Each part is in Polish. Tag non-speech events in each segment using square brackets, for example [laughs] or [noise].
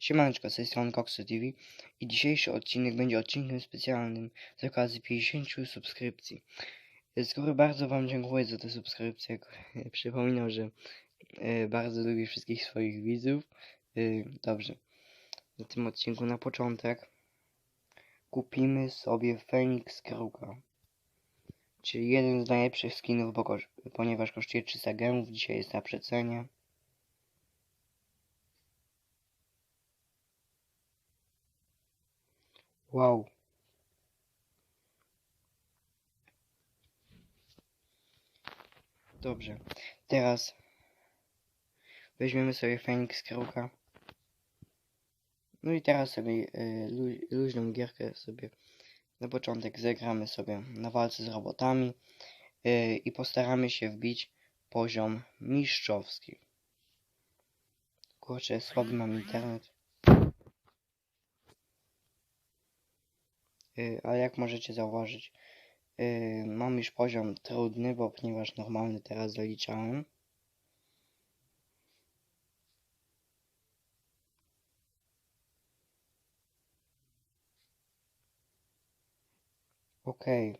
Siemaneczko, z tej strony Coxy TV i dzisiejszy odcinek będzie odcinkiem specjalnym z okazji 50 subskrypcji. Z góry bardzo Wam dziękuję za te subskrypcje. [laughs] Przypominam, że e, bardzo lubię wszystkich swoich widzów. E, dobrze, na tym odcinku na początek kupimy sobie Phoenix Kruka. Czyli jeden z najlepszych skinów, ponieważ kosztuje 300 gemów, dzisiaj jest na przecenie. Wow. Dobrze. Teraz weźmiemy sobie Phoenix Kruka. No i teraz sobie y, lu- luźną gierkę sobie na początek zagramy sobie na walce z robotami y, i postaramy się wbić poziom mistrzowski. Kurczę, słaby mam internet. Ale jak możecie zauważyć, y, mam już poziom trudny, bo ponieważ normalny teraz zaliczałem. Okej.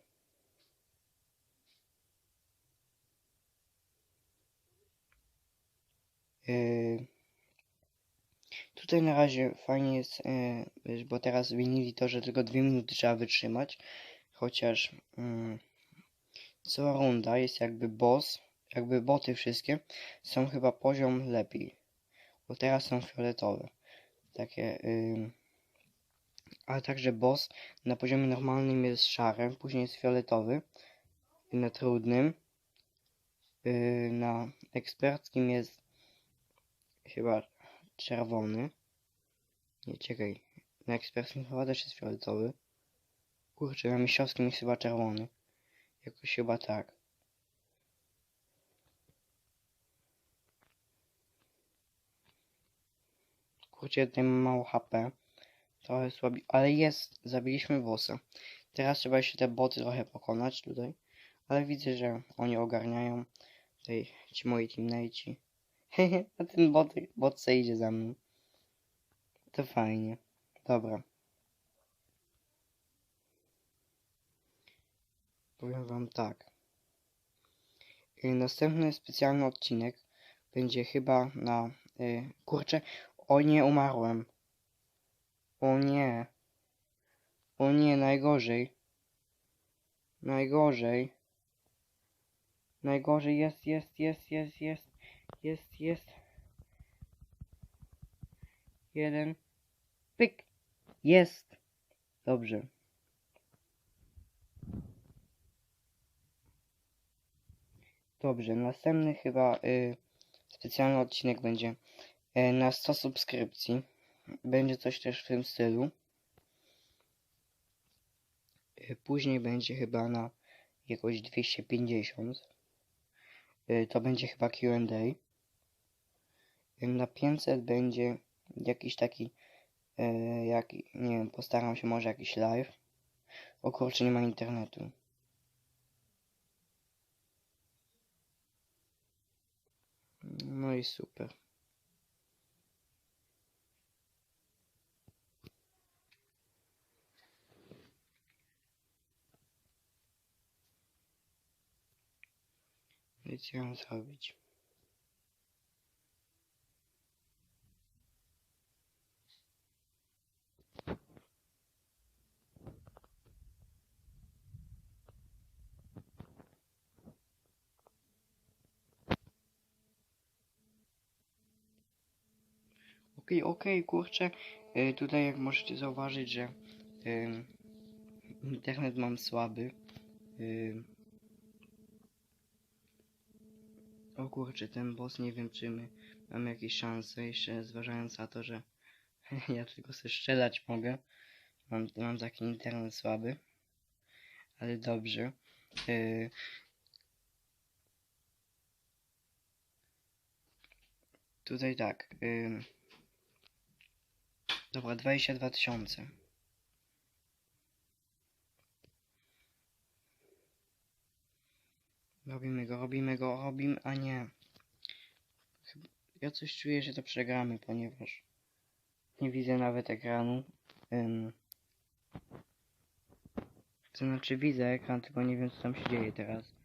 Y, Tutaj na razie fajnie jest, wiesz, bo teraz zmienili to, że tylko dwie minuty trzeba wytrzymać. Chociaż mm, co runda jest jakby boss, jakby boty wszystkie są chyba poziom lepiej. Bo teraz są fioletowe. Takie. ym, ale także boss na poziomie normalnym jest szary, później jest fioletowy. Na trudnym. Yy, na eksperckim jest chyba czerwony. Nie, czekaj. Na eksperckim chyba też jest fioletowy. Kurczę, na mistrzowskim jest chyba czerwony. Jakoś chyba tak. Kurczę, tutaj mam mało HP. Trochę słabi, ale jest. Zabiliśmy bossa. Teraz trzeba jeszcze te boty trochę pokonać tutaj. Ale widzę, że oni ogarniają. Tutaj ci moi teammate'i. [laughs] A ten bot, bot se idzie za mną. To fajnie. Dobra. Powiem wam tak. Y, Następny specjalny odcinek będzie chyba na... Y, kurczę, o nie, umarłem. O nie. O nie, najgorzej. Najgorzej. Najgorzej jest, jest, jest, jest, jest. Jest, jest. Jeden. Pyk. Jest. Dobrze. Dobrze, następny chyba y, specjalny odcinek będzie y, na 100 subskrypcji. Będzie coś też w tym stylu. Y, później będzie chyba na jakoś 250. Y, to będzie chyba Q&A. Y, Na 500 będzie jakiś taki, jak, nie wiem, postaram się może jakiś live. O kurczę, nie ma internetu. No i super. Więc co zrobić? Okej, okej, kurczę. Y, tutaj jak możecie zauważyć, że internet mam słaby. O kurczę, ten boss nie wiem czy my mamy jakieś szanse, jeszcze zważając na to, że [laughs] ja tylko sobie strzelać mogę. Mam, mam taki internet słaby. Ale dobrze. Y, tutaj tak. Dobra, 22 tysiące. Robimy go, robimy go, robimy, a nie. Ja coś czuję, że to przegramy, ponieważ Nie widzę nawet ekranu. Ym... To znaczy widzę ekran, tylko nie wiem co tam się dzieje teraz.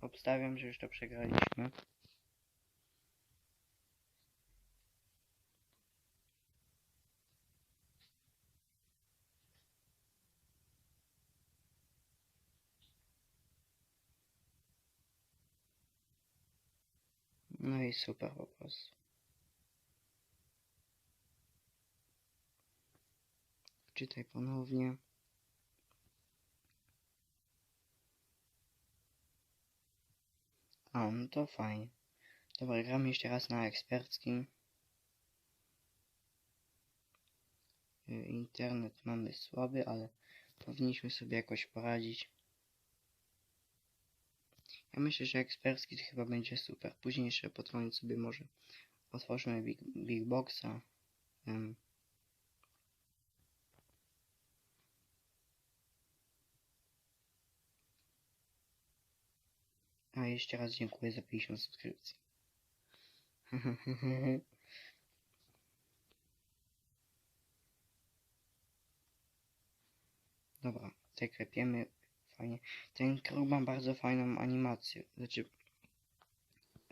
Obstawiam, że już to przegraliśmy. No i super po prostu. Czytaj ponownie. A, no to fajnie. Dobra, gramy jeszcze raz na eksperckim. Y, Internet mamy słaby, ale powinniśmy sobie jakoś poradzić. Ja myślę, że ekspercki to chyba będzie super. Później jeszcze pod koniec sobie może otworzymy Big, big Boxa. Em, A jeszcze raz dziękuję za 50 subskrypcji. [laughs] Dobra, te klepiemy fajnie. Ten kruk ma bardzo fajną animację. Znaczy,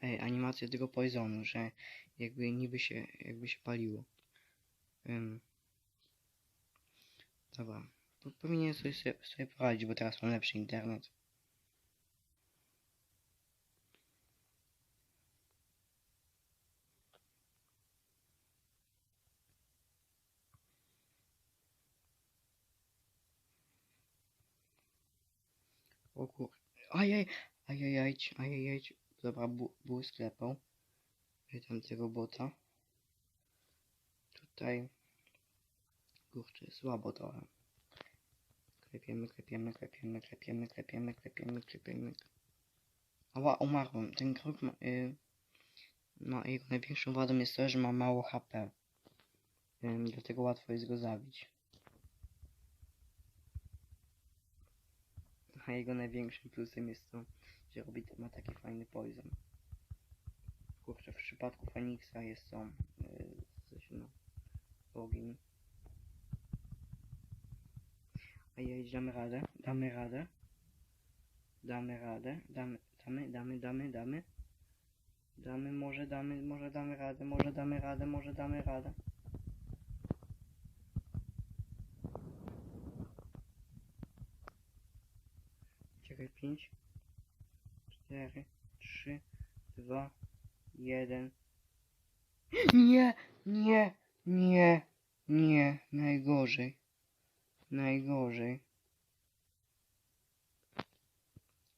ej, animację tego poisonu, że jakby niby się, jakby się paliło. Ym. Dobra, po, powinien sobie, sobie poradzić, bo teraz mam lepszy internet. Kur... Ajaj, ajajaj, ajajaj. Dobra, był sklepał. Tam tego bota. Tutaj... Kurczę, słabo trochę. Klepiemy, klepiemy, klepiemy, klepiemy, klepiemy, klepiemy, klepiemy. Ała, umarłem. Ten kruk ma... No, jego największą wadą jest to, że ma mało HP. Ym, dlatego łatwo jest go zabić. A jego największym plusem jest to, że robi, ma taki fajny poison. Kurczę, w przypadku Feniksa jest to yy, coś no, ogień. A jej damy radę, damy radę. Damy radę, damy, damy, damy, damy, damy. Damy, może damy, może damy radę, może damy radę, może damy radę. Czekaj, 5, 4, 3, 2, 1. Nie, nie, nie, nie, najgorzej. Najgorzej.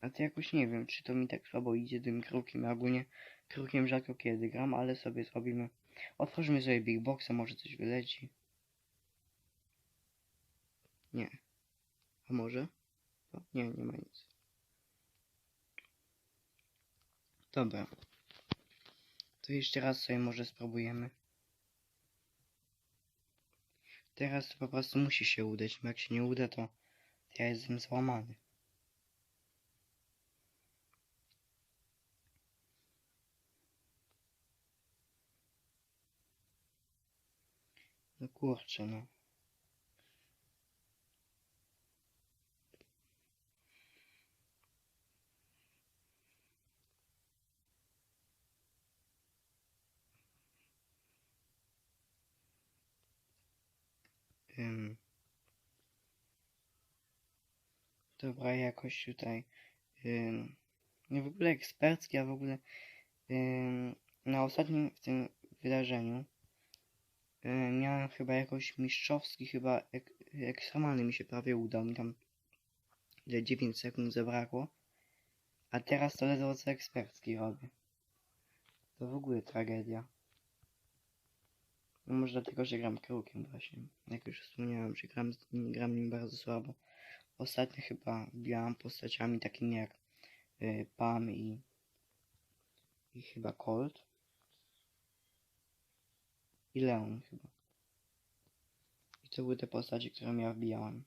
A to jakoś nie wiem, czy to mi tak słabo idzie tym krukiem. Ogólnie krukiem rzadko kiedy gram, ale sobie zrobimy. Otworzymy sobie Big Boxa, może coś wyleci. Nie. A może? Nie, nie ma nic. Dobra. To jeszcze raz sobie może spróbujemy. Teraz to po prostu musi się udać, bo jak się nie uda, to ja jestem złamany. No kurczę, no. Ym. Dobra, jakoś tutaj. Ym. Nie w ogóle ekspercki, a w ogóle ym, na ostatnim w tym wydarzeniu ym, miałem chyba jakoś mistrzowski, chyba ek, ekstremalny mi się prawie udał. Mi tam ile 9 sekund zabrakło. A teraz to ledwo co ekspercki robię. To w ogóle tragedia. No może dlatego, że gram krukiem właśnie. Jak już wspomniałem, że gram, gram nim bardzo słabo. Ostatnio chyba wbijałam postaciami takimi jak y, Pam i, i chyba Colt. I Leon chyba. I to były te postacie, które ja wbijałem.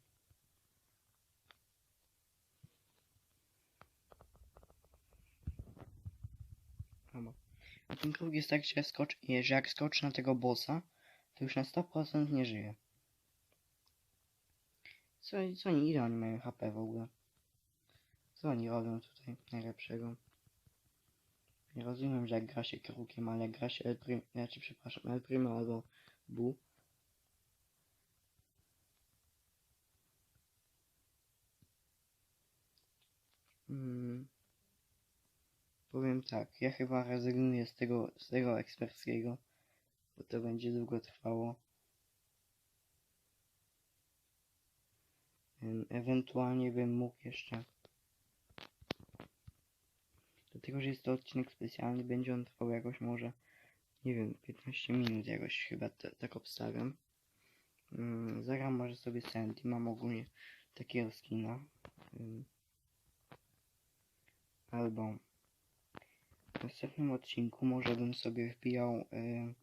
Ten kruk jest tak, że, skocz, że jak skoczy na tego bossa, to już na 100% nie żyje. Co, co oni, ile oni mają HP w ogóle? Co oni robią tutaj najlepszego? Nie rozumiem, że jak gra się krukiem, ale jak gra się El Primo, znaczy przepraszam, El albo Bu. Mm. Powiem tak, ja chyba rezygnuję z tego, z tego eksperckiego, bo to będzie długo trwało. Ewentualnie bym mógł jeszcze. Dlatego, że jest to odcinek specjalny, będzie on trwał jakoś może, nie wiem, 15 minut jakoś chyba tak obstawiam. Mm, zagram może sobie Sandy, mam ogólnie takiego skina. Ym, albo w następnym odcinku może bym sobie wbijał y,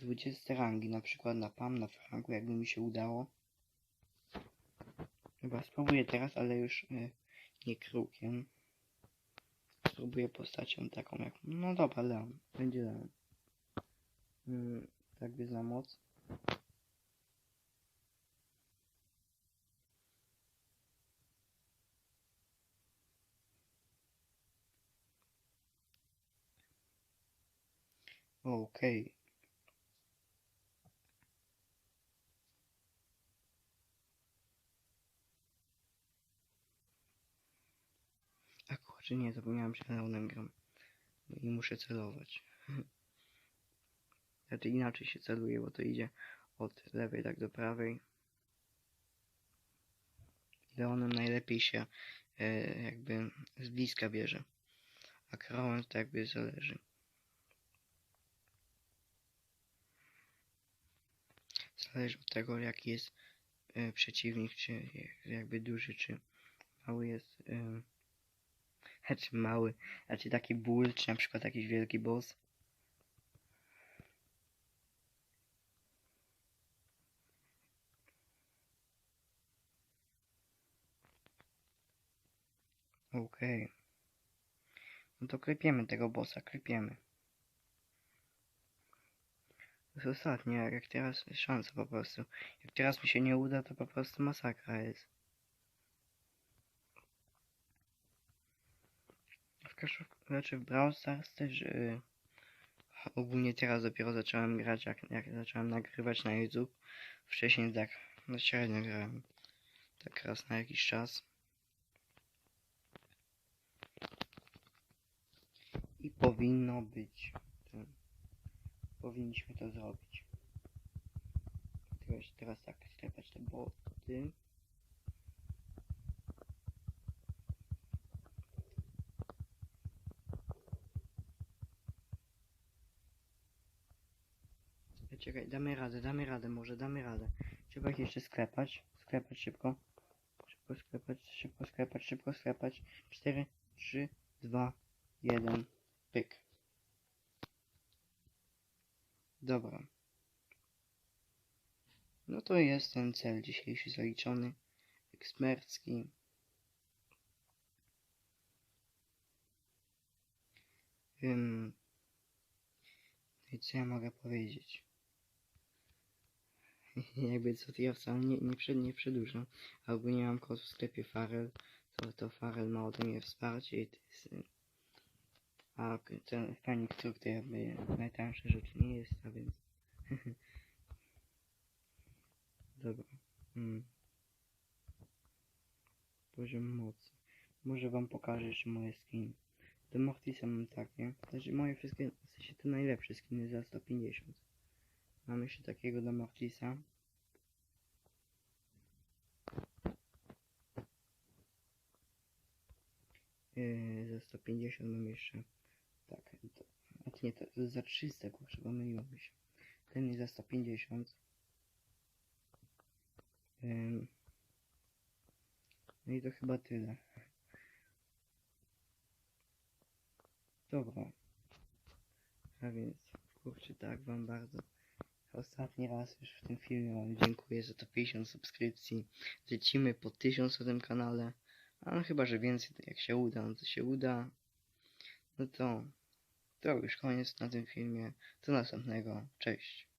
20 rangi, na przykład na PAM, na Franku, jakby mi się udało. Chyba spróbuję teraz, ale już y, nie krukiem. Spróbuję postacią taką jak... No dobra, Leon. Będzie Leon. Mm, tak by za moc. Okej. A kurczę, nie, zapomniałem, że Leonem gram. I muszę celować. [laughs] Znaczy inaczej się celuje, bo to idzie od lewej tak do prawej. Leonem najlepiej się e, jakby z bliska bierze. A krałem to jakby zależy. Zależy od tego, jaki jest e, przeciwnik, czy jakby duży, czy mały jest. E, [laughs] czy mały, a czy taki ból, czy na przykład jakiś wielki boss. Okej. No to klepiemy tego bossa, klepiemy. Jest ostatnie, jak teraz szansa po prostu. Jak teraz mi się nie uda, to po prostu masakra jest. W każdym znaczy w Brawl Stars też yy, ogólnie teraz dopiero zacząłem grać, jak, jak zacząłem nagrywać na YouTube. Wcześniej tak no średnio grałem. Tak raz na jakiś czas. I powinno być. Powinniśmy to zrobić. Teraz, teraz tak, sklepać te boty. Czekaj, damy radę, damy radę, może damy radę. Trzeba ich jeszcze sklepać. Sklepać szybko. Szybko sklepać, szybko sklepać, szybko sklepać. 4, 3, 2, 1. Pyk. Dobra. No to jest ten cel dzisiejszy zaliczony. Ekspercki. No i co ja mogę powiedzieć? [laughs] Jakby co to ja wcale nie, nie, przed, nie przedłużam. Albo nie mam kodu w sklepie Farel, to, to Farel ma ode mnie wsparcie i to jest... A ten Panic Truck to jakby najtańsza rzecz nie jest, a więc... [laughs] Dobra. Mm. Poziom mocy. Może wam pokażę jeszcze moje skiny. Do Mortisa mam takie. Znaczy moje wszystkie, w sensie te najlepsze skiny za 150. Mam jeszcze takiego do Mortisa. Yy, za 150 mam jeszcze. Tak, to, znaczy nie, to za 300, kurczę, pomyliłem się. Ten jest za 150. Ym, no i to chyba tyle. Dobra. A więc, kurczę, tak wam bardzo. Ostatni raz już w tym filmie wam dziękuję za to 50 subskrypcji. Lecimy po 1000 na tym kanale. A no chyba, że więcej, to jak się uda, no to się uda. No to To już koniec na tym filmie. Do następnego. Cześć.